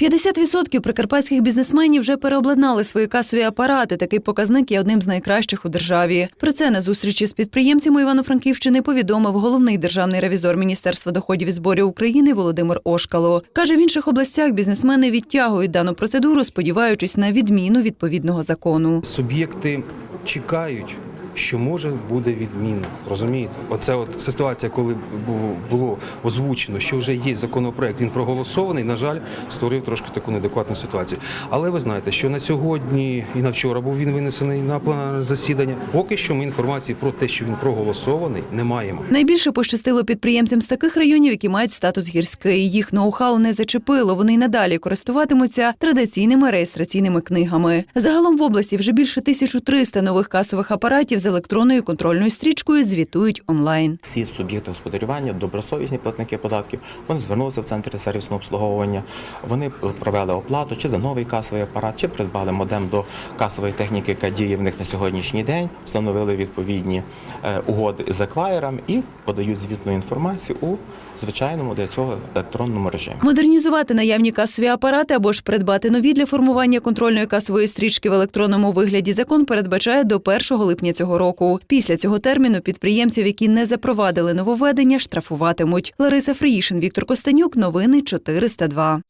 50% прикарпатських бізнесменів вже переобладнали свої касові апарати. Такий показник є одним з найкращих у державі. Про це на зустрічі з підприємцями Івано-Франківщини повідомив головний державний ревізор Міністерства доходів і зборів України Володимир Ошкало. Каже, в інших областях бізнесмени відтягують дану процедуру, сподіваючись на відміну відповідного закону. Суб'єкти чекають. Що може буде відміна, розумієте? Оце от ситуація, коли було озвучено, що вже є законопроект, він проголосований. На жаль, створив трошки таку неадекватну ситуацію. Але ви знаєте, що на сьогодні і на вчора був він винесений на пленарне засідання. Поки що ми інформації про те, що він проголосований, не маємо. Найбільше пощастило підприємцям з таких районів, які мають статус гірський. Їх ноу-хау не зачепило. Вони й надалі користуватимуться традиційними реєстраційними книгами. Загалом в області вже більше 1300 нових касових апаратів з електронною контрольною стрічкою звітують онлайн. всі суб'єкти господарювання, добросовісні платники податків, вони звернулися в центр сервісного обслуговування, вони провели оплату чи за новий касовий апарат, чи придбали модем до касової техніки, яка діє в них на сьогоднішній день, встановили відповідні е, угоди з акваєром і подають звітну інформацію у звичайному для цього електронному режимі. Модернізувати наявні касові апарати або ж придбати нові для формування контрольної касової стрічки в електронному вигляді закон передбачає до 1 липня цього року. Після цього терміну підприємців, які не запровадили нововведення, штрафуватимуть. Лариса Фріїшин, Віктор Костенюк. Новини 402.